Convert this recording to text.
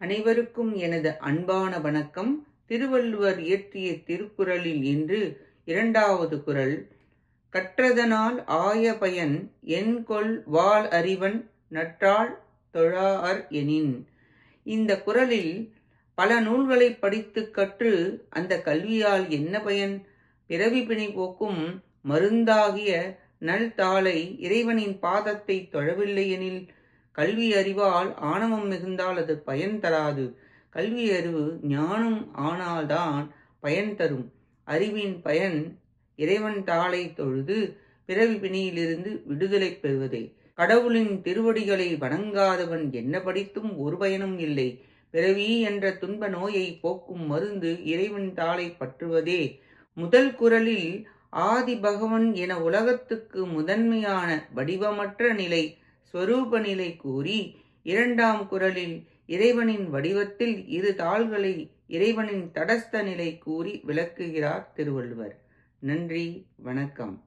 அனைவருக்கும் எனது அன்பான வணக்கம். திருவள்ளுவர் இயற்றிய திருக்குறளில் இன்று இரண்டாவது குறள். கற்றதனால் ஆய பயன் என்கொள் வாள் அறிவன் நற்றாள் தொழார் எனின். இந்த குறளில் பல நூல்களை படித்து கற்று அந்த கல்வியால் என்ன பயன்? பிறவி பிணை போக்கும் மருந்தாகிய நல் தாளை இறைவனின் பாதத்தை தொழவில்லை எனில் கல்வி அறிவால் ஆணவம் மிகுந்தால் அது பயன் தராது. கல்வி அறிவு ஞானம் ஆனால்தான் பயன் தரும். அறிவின் பயன் இறைவன் தாளை தொழுது பிறவி பிணியிலிருந்து விடுதலை பெறுவதே. கடவுளின் திருவடிகளை வணங்காதவன் என்ன படித்தும் ஒரு பயனும் இல்லை. பிறவி என்ற துன்ப நோயை போக்கும் மருந்து இறைவன் தாளை பற்றுவதே. முதல் குரலில் ஆதி பகவன் என உலகத்துக்கு முதன்மையான வடிவமற்ற நிலை ஸ்வரூப நிலை கூறி இரண்டாம் குரலில் இறைவனின் வடிவத்தில் இரு தாள்களை இறைவனின் தடஸ்த நிலை கூறி விளக்குகிறார் திருவள்ளுவர். நன்றி வணக்கம்.